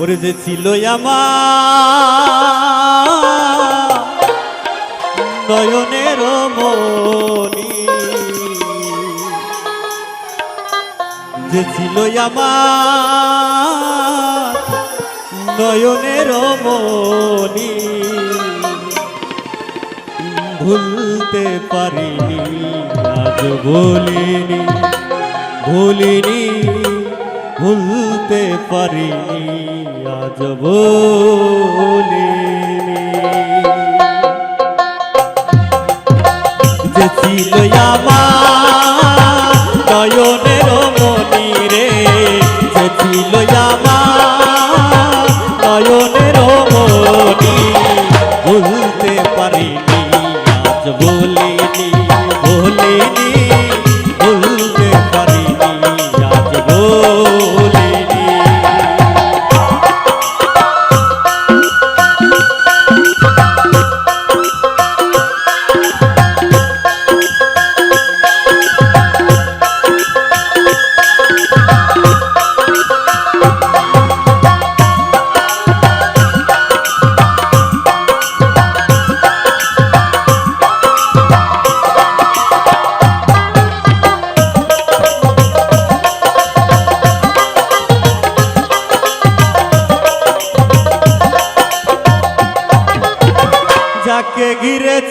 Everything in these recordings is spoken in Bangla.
ওরে যে ছিল নয়নের মনি যে ছিল নয়নের মনি ভুলতে পারিনি, আজ বলিনি ভুলিনি, ভুলতে পারিনি। আজ বলিনি যে ছিল রে যে ছিল আমার নয়নের মনি বলতে বলিনি বলিনি।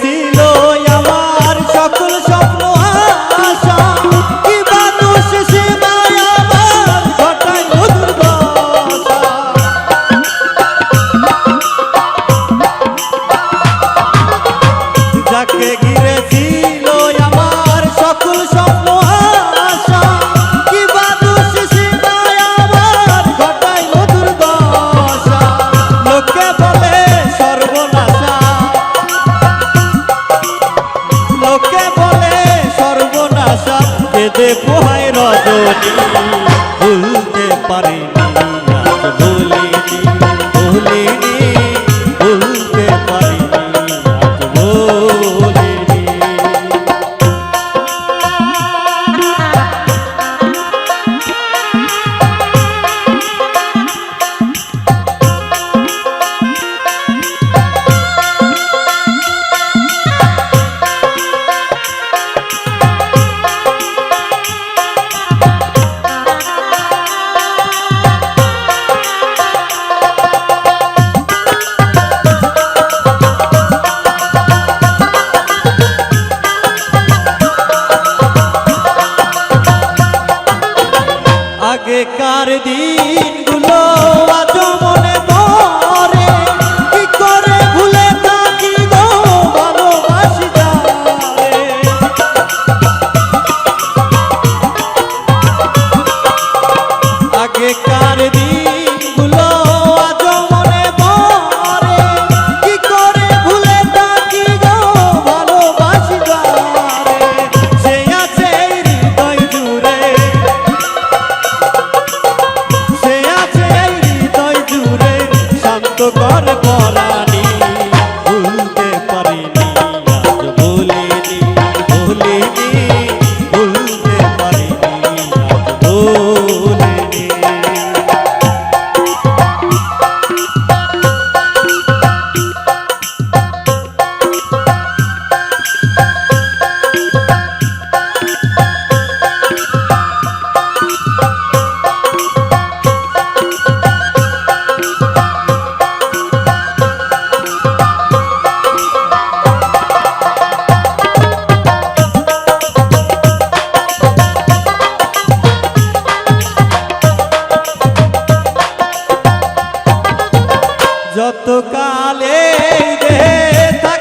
ছিল আমার আছে পোহায় রজনী का যত কালে রে থাক